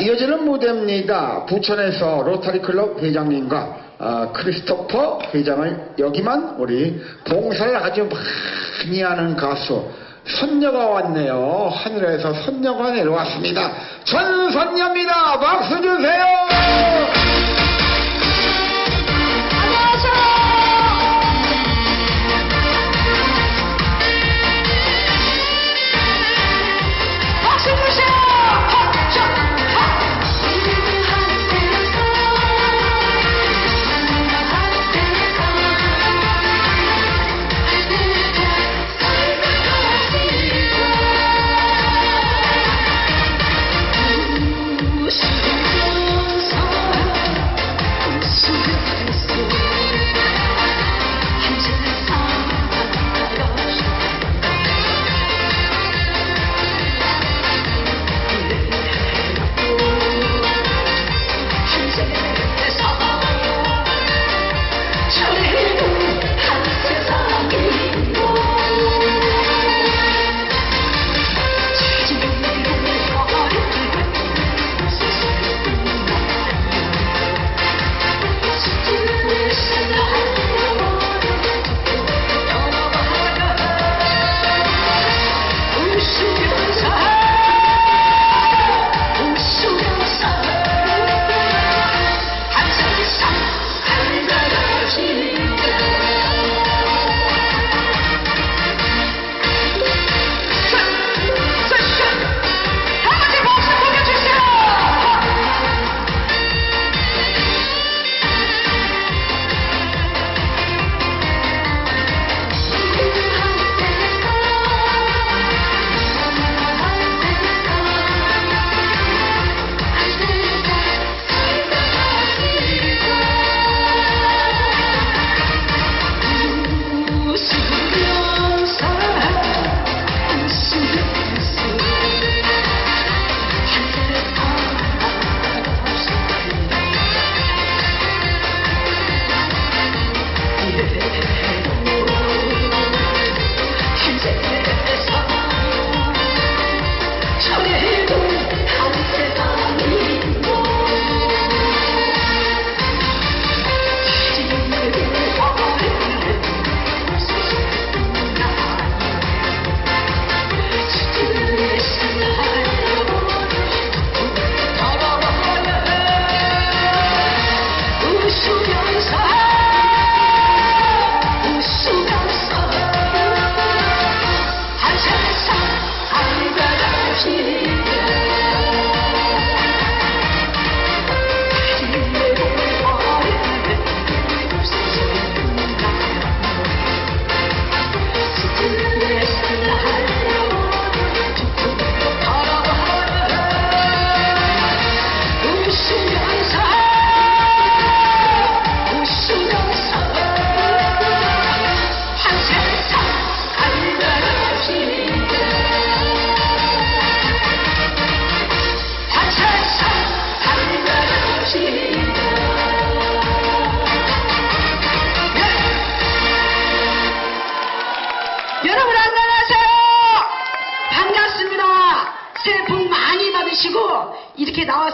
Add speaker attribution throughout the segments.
Speaker 1: 이어지는 무대입니다. 부천에서 로타리 클럽 회장님과 어, 크리스토퍼 회장을 여기만 우리 봉사를 아주 많이 하는 가수 선녀가 왔네요. 하늘에서 선녀가 내려왔습니다. 전선녀입니다. 박수 주세요.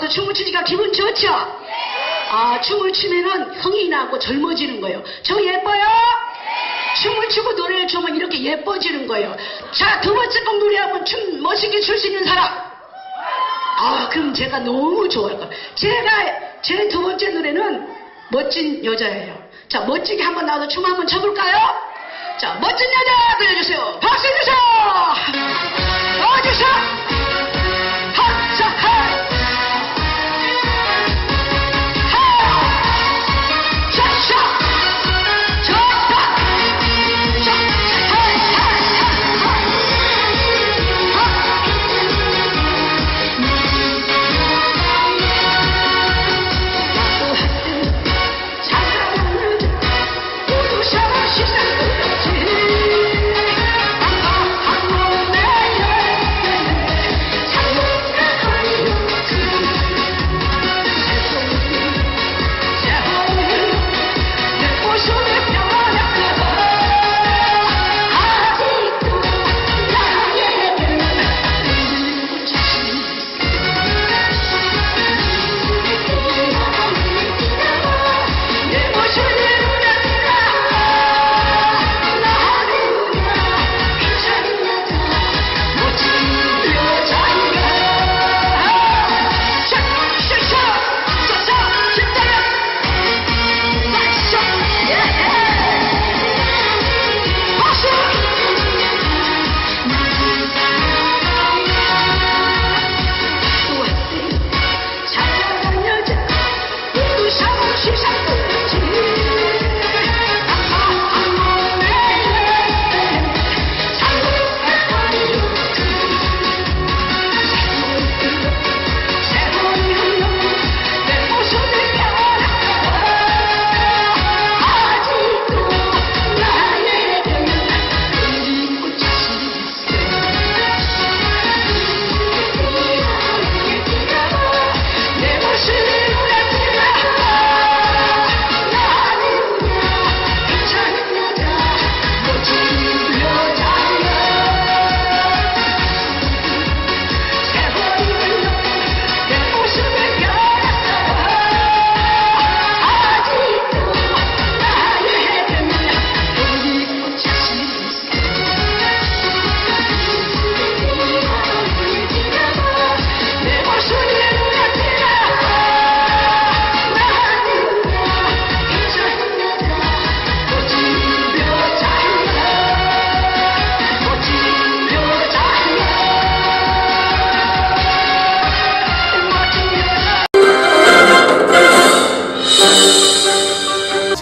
Speaker 2: 와서 춤을 추니까 기분 좋죠? 아 춤을 추면은 흥이 나고 젊어지는 거예요. 저 예뻐요? 춤을 추고 노래를 추면 이렇게 예뻐지는 거예요. 자 두 번째 곡 노래 한번 춤 멋있게 출 수 있는 사람. 아 그럼 제가 너무 좋아할 거예요. 제가 제 두 번째 노래는 멋진 여자예요. 자 멋지게 한번 나와서 춤 한번 춰볼까요? 자, 멋진 여자 들려주세요. 박수 주세요. 하,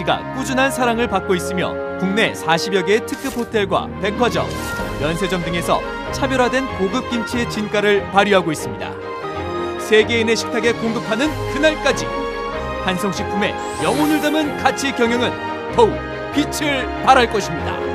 Speaker 3: 씨가 꾸준한 사랑을 받고 있으며 국내 40여 개의 특급 호텔과 백화점, 면세점 등에서 차별화된 고급 김치의 진가를 발휘하고 있습니다. 세계인의 식탁에 공급하는 그날까지 한성식품의 영혼을 담은 가치 경영은 더욱 빛을 발할 것입니다.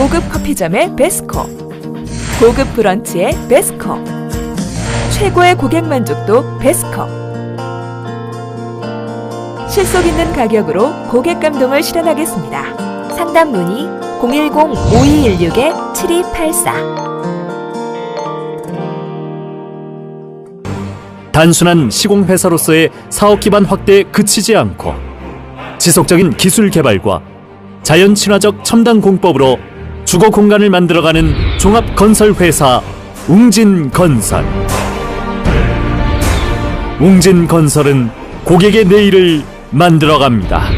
Speaker 4: 고급 커피점의 베스코, 고급 브런치의 베스코, 최고의 고객 만족도 베스코. 실속 있는 가격으로 고객 감동을 실현하겠습니다. 상담 문의 010-5216-7284
Speaker 5: 단순한 시공회사로서의 사업 기반 확대에 그치지 않고 지속적인 기술 개발과 자연 친화적 첨단 공법으로 주거 공간을 만들어가는 종합 건설 회사 웅진 건설. 웅진 건설은 고객의 내일을 만들어갑니다.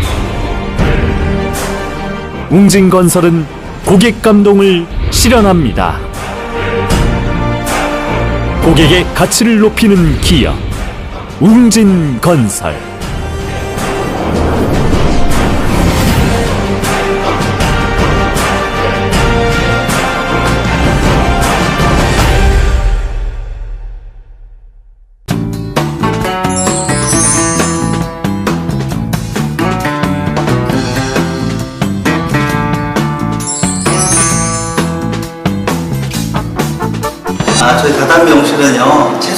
Speaker 5: 웅진 건설은 고객 감동을 실현합니다. 고객의 가치를 높이는 기업 웅진 건설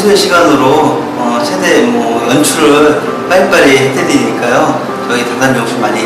Speaker 6: 최소의 시간으로 어, 최대 뭐 연출을 빨리빨리 해드리니까요, 저희 다단미용실 많이